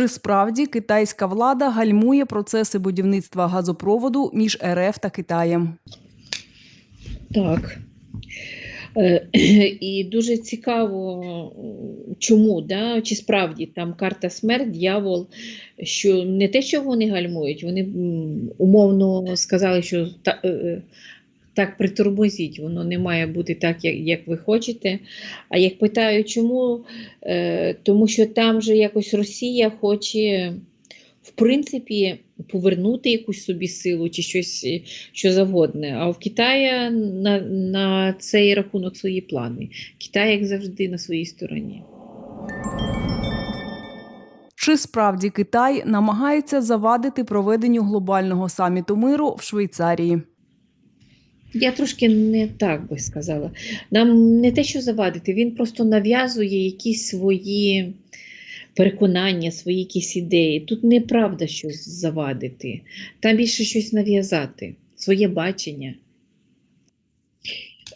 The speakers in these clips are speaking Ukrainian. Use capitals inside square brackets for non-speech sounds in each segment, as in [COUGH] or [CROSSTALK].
Чи справді китайська влада гальмує процеси будівництва газопроводу між РФ та Китаєм? Так. Е, [CLEARS THROAT] І дуже цікаво, чому, да? чи справді там карта смерть, дьявол, що не те, що вони гальмують, вони умовно сказали, що та, е, так притормозіть, воно не має бути так, як, як ви хочете. А як питаю, чому? Е, Тому що там же якось Росія хоче, в принципі, повернути якусь собі силу чи щось що завгодне. А в Китаї на, на цей рахунок свої плани. Китай, як завжди, на своїй стороні. Чи справді Китай намагається завадити проведенню глобального саміту миру в Швейцарії? Я трошки не так би сказала. Нам не те, що завадити, він просто нав'язує якісь свої переконання, свої якісь ідеї. Тут неправда щось завадити, там більше щось нав'язати, своє бачення.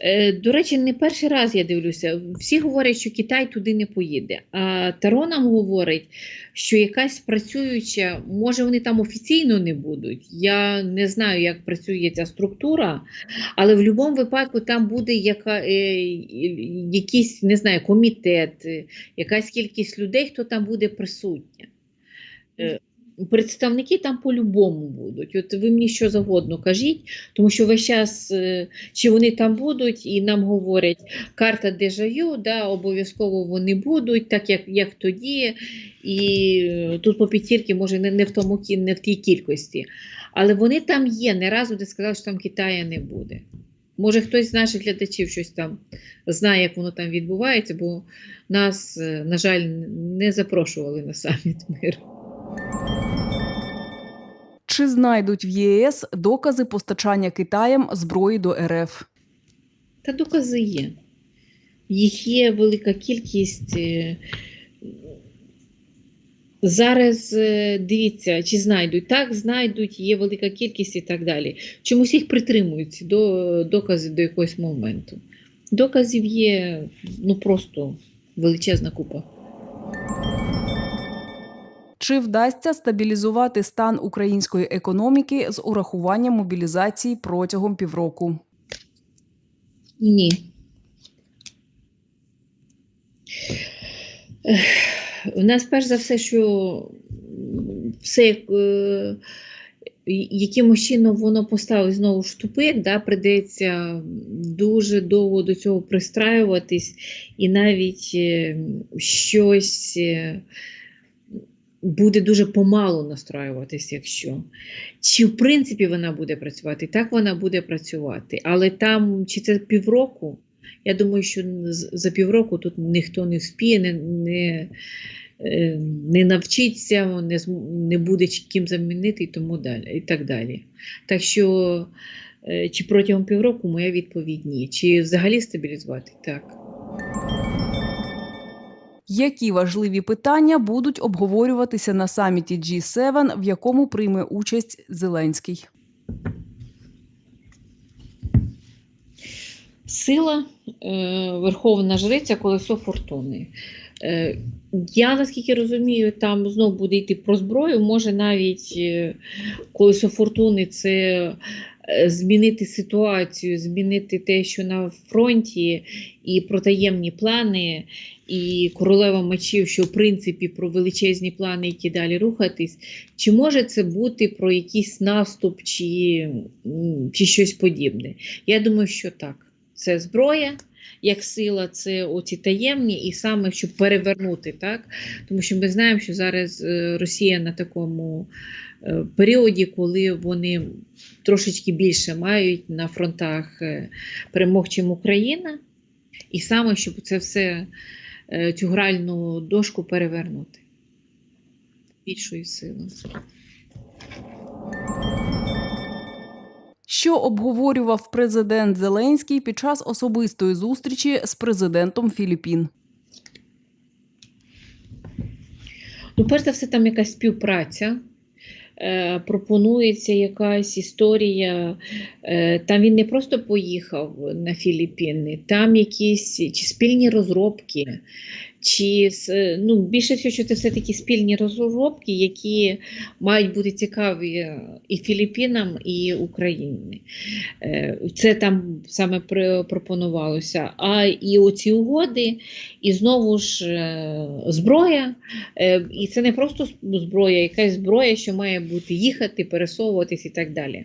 Е, До речі, не перший раз я дивлюся. Всі говорять, що Китай туди не поїде. А Таро нам говорить, що якась працююча, може вони там офіційно не будуть. Я не знаю, як працює ця структура, але в будь-якому випадку там буде яка, е, якийсь, не знаю, комітет, е, якась кількість людей, хто там буде присутня. Представники там по-любому будуть. От ви мені що завгодно кажіть, тому що весь час, е, чи вони там будуть, і нам говорять, карта дежавю, да, обов'язково вони будуть, так як, як тоді. І е, тут по п'ятірки, може, не, не, в тому, не в тій кількості. Але вони там є, не разу не сказали, що там Китая не буде. Може, хтось з наших глядачів щось там знає, як воно там відбувається, бо нас, е, на жаль, не запрошували на саміт миру. Чи знайдуть в ЄС докази постачання Китаєм зброї до РФ? Та докази є. Їх є велика кількість. е, Зараз е, дивіться, чи знайдуть. Так, знайдуть, є велика кількість і так далі. Чомусь їх притримують до докази до якогось моменту. Доказів є ну просто величезна купа. Чи вдасться стабілізувати стан української економіки з урахуванням мобілізації протягом півроку? Ні. У нас перш за все, що все е, якимось чином воно поставить знову в тупик, да, придеться дуже довго до цього пристраюватись, і навіть е, щось е, буде дуже помалу настраюватись, якщо. Чи в принципі вона буде працювати? Так вона буде працювати. Але там, чи це півроку, я думаю, що за півроку тут ніхто не вспіє, не, не, е, не навчиться, не, не буде ким замінити і тому далі. І так далі. Так що, е, чи протягом півроку моя відповідь ні. Чи взагалі стабілізувати? Так. Які важливі питання будуть обговорюватися на саміті G7, в якому прийме участь Зеленський? Сила е, Верховна Жриця, колесо фортуни. Е, я наскільки розумію, там знов буде йти про зброю. Може навіть е, колесо фортуни це змінити ситуацію, змінити те, що на фронті, і про таємні плани, і королева мечів, що в принципі про величезні плани, які далі рухатись. Чи може це бути про якийсь наступ чи, чи щось подібне? Я думаю, що так. Це зброя, як сила, це оці таємні, і саме щоб перевернути, так? Тому що ми знаємо, що зараз е, Росія на такому е, періоді, коли вони трошечки більше мають на фронтах е, перемог, чим Україна, і саме щоб це все, цю гральну дошку перевернути більшою силою. Що обговорював президент Зеленський під час особистої зустрічі з президентом Філіппін? Ну, перш за все, там якась співпраця. Е, пропонується якась історія. Е, там він не просто поїхав на Філіппіни, там якісь чи спільні розробки, Чи ну, більше всього, що це все-таки спільні розробки, які мають бути цікаві і Філіппінам, і Україні. Е, Це там саме пропонувалося. А і оці угоди, і знову ж е, зброя. Е, І це не просто зброя, якась зброя, що має бути їхати, пересовуватись і так далі.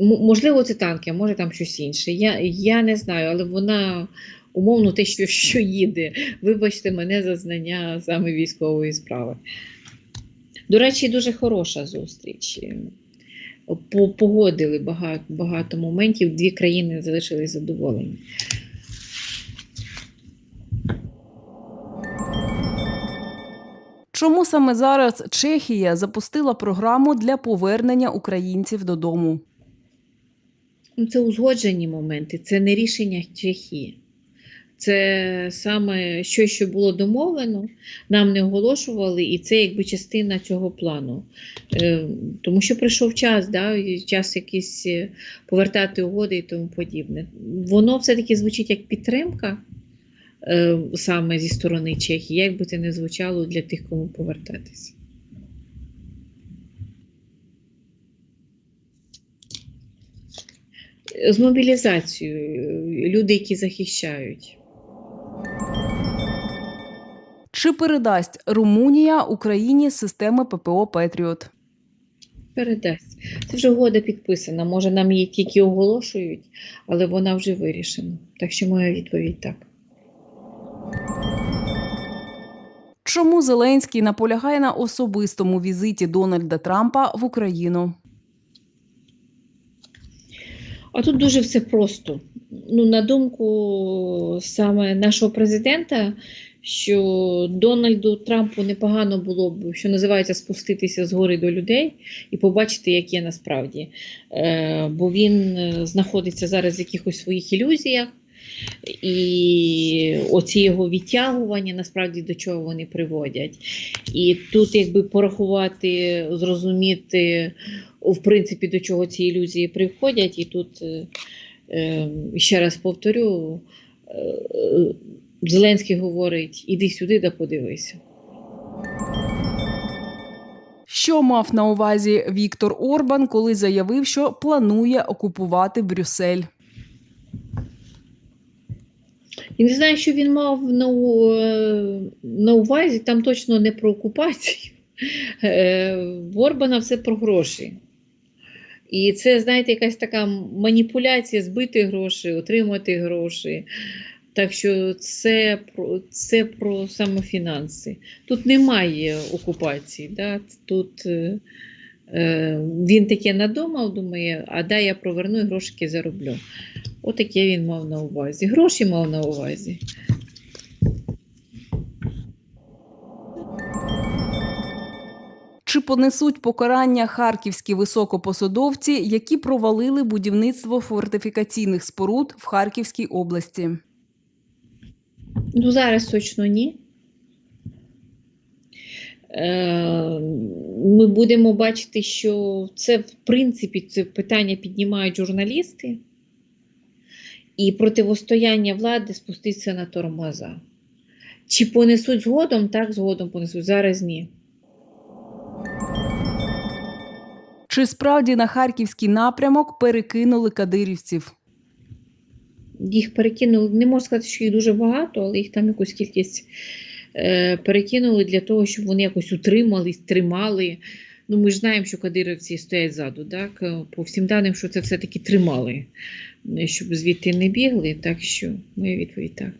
Можливо, це танки, може там щось інше. Я, я не знаю, але вона умовно те, що, що їде. Вибачте мене за знання саме військової справи. До речі, дуже хороша зустріч. Погодили багато, багато моментів, дві країни залишились задоволені. Чому саме зараз Чехія запустила програму для повернення українців додому? Це узгоджені моменти, це не рішення Чехії. Це саме щось, що було домовлено, нам не оголошували, і це якби частина цього плану. Е, тому що прийшов час, да, час якийсь е, повертати угоди і тому подібне. Воно все-таки звучить як підтримка е, саме зі сторони Чехії, як би це не звучало для тих, кому повертатися. З мобілізацією, люди, які захищають. Чи передасть Румунія Україні системи ППО Петріот? Передасть. Це вже угода підписана. Може, нам її тільки оголошують, але вона вже вирішена. Так що моя відповідь так. Чому Зеленський наполягає на особистому візиті Дональда Трампа в Україну? А тут дуже все просто. Ну, на думку саме нашого президента, що Дональду Трампу непогано було б, що називається, спуститися з гори до людей і побачити, як є насправді. Е, бо він е, знаходиться зараз в якихось своїх ілюзіях, і оці його відтягування насправді до чого вони приводять. І тут, якби порахувати, зрозуміти, в принципі, до чого ці ілюзії приходять, і тут е, е, ще раз повторю. е, Зеленський говорить: іди сюди да подивися. Що мав на увазі Віктор Орбан, коли заявив, що планує окупувати Брюссель? І не знаю, що він мав на, е, на увазі, там точно не про окупацію. Е, В Орбана все про гроші. І це, знаєте, якась така маніпуляція збити гроші, отримати гроші. Так що це про, це про саме фінанси. Тут немає окупації. Да? Тут е, е, він таке надумав, думає, а дай я проверну і грошики зароблю. Отаке він мав на увазі. Гроші мав на увазі. Чи понесуть покарання харківські високопосадовці, які провалили будівництво фортифікаційних споруд в Харківській області? Ну, зараз точно ні. Е, Ми будемо бачити, що це, в принципі, це питання піднімають журналісти, і противостояння влади спуститься на тормоза. Чи понесуть згодом? Так, згодом понесуть. Зараз ні. Чи справді на харківський напрямок перекинули кадирівців? Їх перекинули, не можу сказати, що їх дуже багато, але їх там якусь кількість е, перекинули для того, щоб вони якось утримались, тримали. Ну, ми ж знаємо, що кадировці стоять ззаду, так? Е, По всім даним, що це все-таки тримали, е, щоб звідти не бігли. Так що моя відповідь так.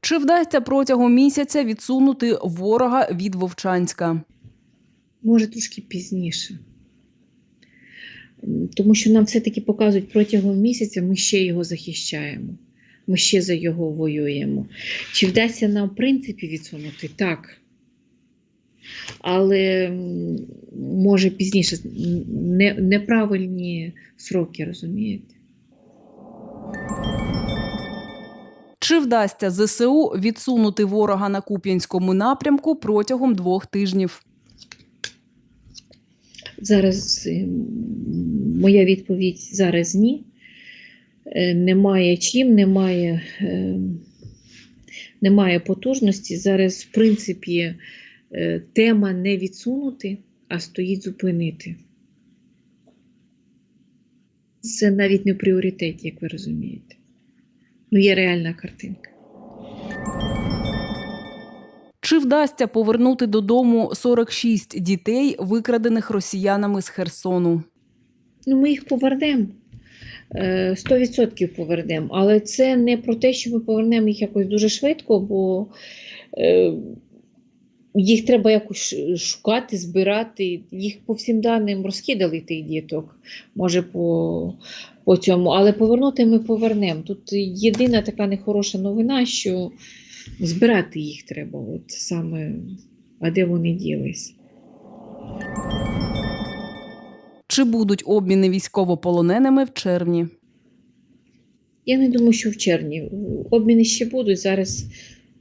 Чи вдасться протягом місяця відсунути ворога від Вовчанська? Може, трошки пізніше. Тому що нам все-таки показують протягом місяця ми ще його захищаємо. Ми ще за його воюємо. Чи вдасться нам, в принципі, відсунути? Так. Але може пізніше не, неправильні сроки, розумієте? Чи вдасться ЗСУ відсунути ворога на Куп'янському напрямку протягом двох тижнів? Зараз моя відповідь зараз ні. е, немає чим, немає, е, немає потужності. Зараз, в принципі, е, тема не відсунути, а стоїть зупинити. Це навіть не в пріоритеті, як ви розумієте. Ну, є реальна картинка. Чи вдасться повернути додому 46 дітей, викрадених росіянами з Херсону? Ну, ми їх повернемо. Е, 100% повернемо. Але це не про те, що ми повернемо їх якось дуже швидко, бо е, їх треба якось шукати, збирати. Їх по всім даним розкидали тих діток, може по, по цьому. Але повернути ми повернемо. Тут єдина така нехороша новина, що збирати їх треба. От саме, а де вони ділись. Чи будуть обміни військовополоненими в червні? Я не думаю, що в червні. Обміни ще будуть. Зараз,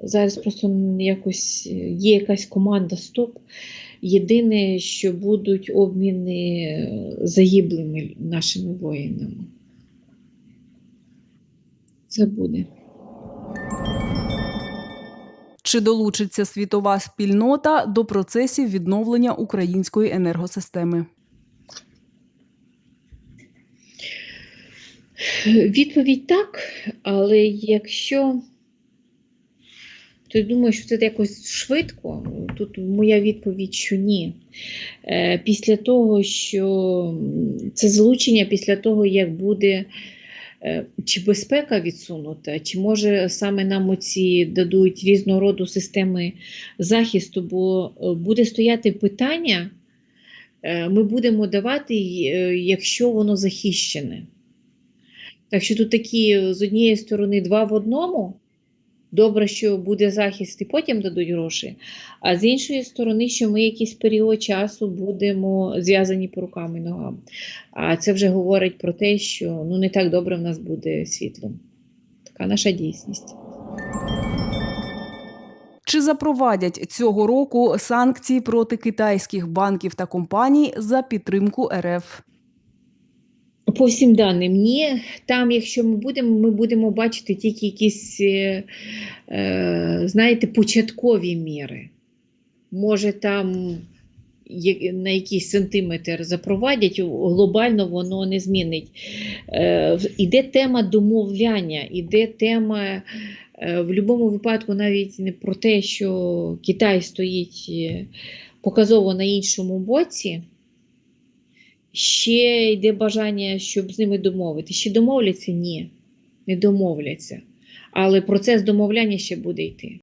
зараз просто якось є якась команда стоп. Єдине, що будуть обміни загиблими нашими воїнами. Це буде. Чи долучиться світова спільнота до процесів відновлення української енергосистеми? Відповідь так, але якщо то я думаю, що це якось швидко. Тут моя відповідь, що ні. Е, Після того, що це залучення після того, як буде чи безпека відсунута, чи може саме нам оці дадуть різного роду системи захисту, бо е, буде стояти питання, е, ми будемо давати, е, якщо воно захищене. Так що тут такі з однієї сторони два в одному. Добре, що буде захист і потім дадуть гроші. А з іншої сторони, що ми якийсь період часу будемо зв'язані по рукам і ногам. А це вже говорить про те, що ну, не так добре в нас буде світло. Така наша дійсність. Чи запровадять цього року санкції проти китайських банків та компаній за підтримку РФ? По всім даним, ні. Там, якщо ми будемо, ми будемо бачити тільки якісь, е, е, знаєте, початкові міри. Може, там на якийсь сантиметр запровадять, глобально воно не змінить. Е, іде тема домовляння, іде тема е, в будь-якому випадку навіть не про те, що Китай стоїть е, показово на іншому боці. Ще йде бажання, щоб з ними домовити. Ще домовляться? Ні, не домовляться. Але процес домовляння ще буде йти.